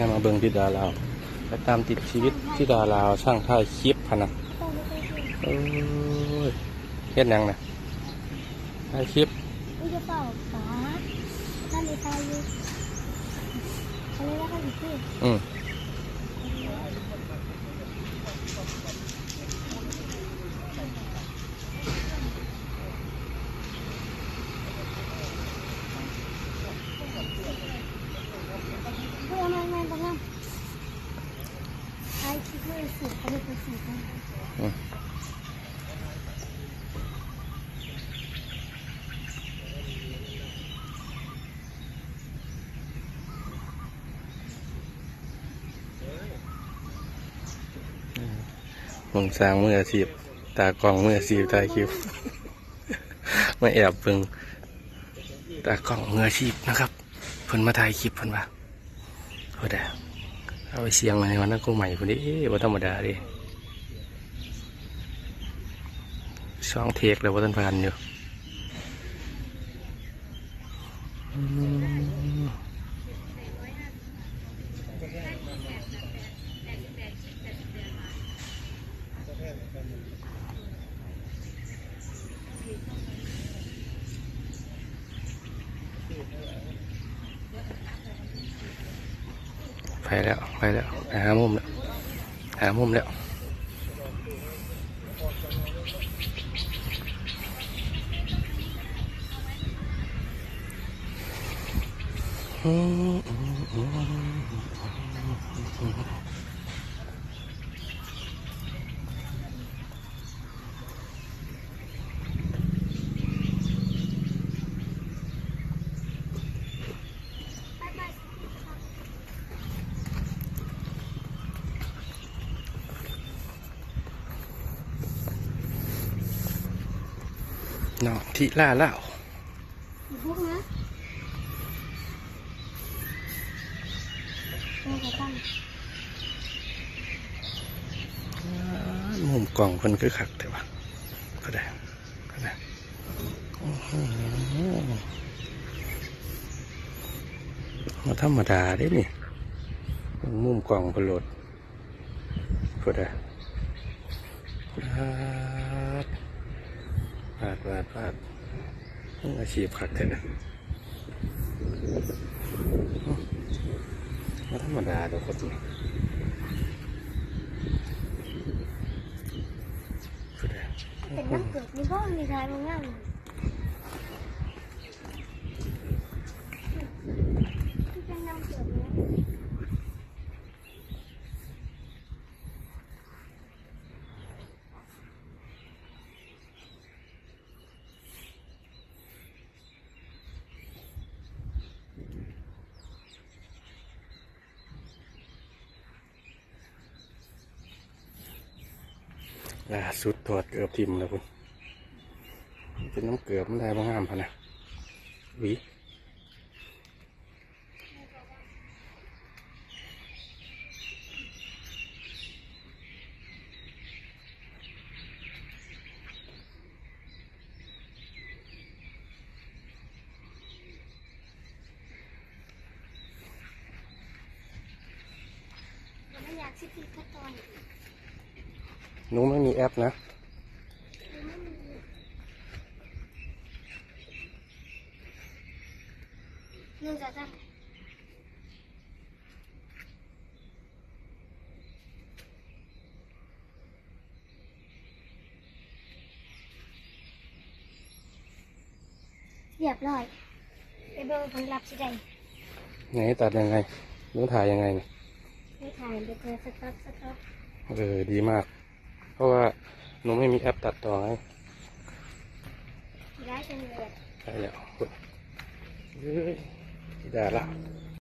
ให้มาเบิ่งที่ดาลาวไปตามติดชีวิตที่ดาลาวช่างถ่ายคลิปพะนะต้องไม่ต้องเชื่อโอ้ยเฮ็ดหยังนะถ่ายคลิปอุ้ยจะเปล่าป๋าท่านในตายอยู่เขาเรียกว่าท่านอยู่ที่อืม เพื่อไม่ไม่ต้องนั่ง ไอ้คิดว่าสูบเขาเป็นคนสูบนะอืมผมสร้างมืออาชีพตากล้องมืออาชีพถ่ายคลิปมาแอบเบิ่งตากล้องมืออาชีพนะครับเพิ่นมาถ่ายคลิปเพิ่นว่าโอ้ดา เอาไปเสียงมาในวันนั้นก็ใหม่พุ่นนี้ว่าธรรมดาดิช่องเทคแล้วว่าท่านพันอยู่อื ไปแล้วไปแล้วไปหามุมแล้วหามุมแล้วอืมอืมอืม น้องที่ล่าเล่าพวกนะมุมกล่องเพิ่นคือคักแต่ว่าก็ได้ก็ได้มาธรรมดาเด้นี่มุมกล่องพนหลดก็ได้ ปาดปาดปาดปาดมืออาชีพคักแต่นะมาธรรมดาเดี๋ยวคนนี้ก็ได้เป็นน้ำเกลือนี่ก็มีทายมางามที่เป็นน้ำเกลือเนี่ย ล่าสุดถอดเกือบทิมแล้วคุณเป็นน้ำเกลือมันได้บ้างงามพะนะวีไม่อยากสิปีขั้นตอน หนูไม่มีแอปนะหนึ่งจะจะเรียบร้อยไปเบิ่งผลลัพธ์สิได้ไหนตัดยังไงหนูถ่ายยังไงเนี่ยไม่ถ่ายไปเจอสต๊อกสต๊อกเออดีมากเพ ราะว่าหนูไม่มีแอปตัดต่อไงได้จนเลยใช่แล้วคุณเฮ้ยธิดาละไ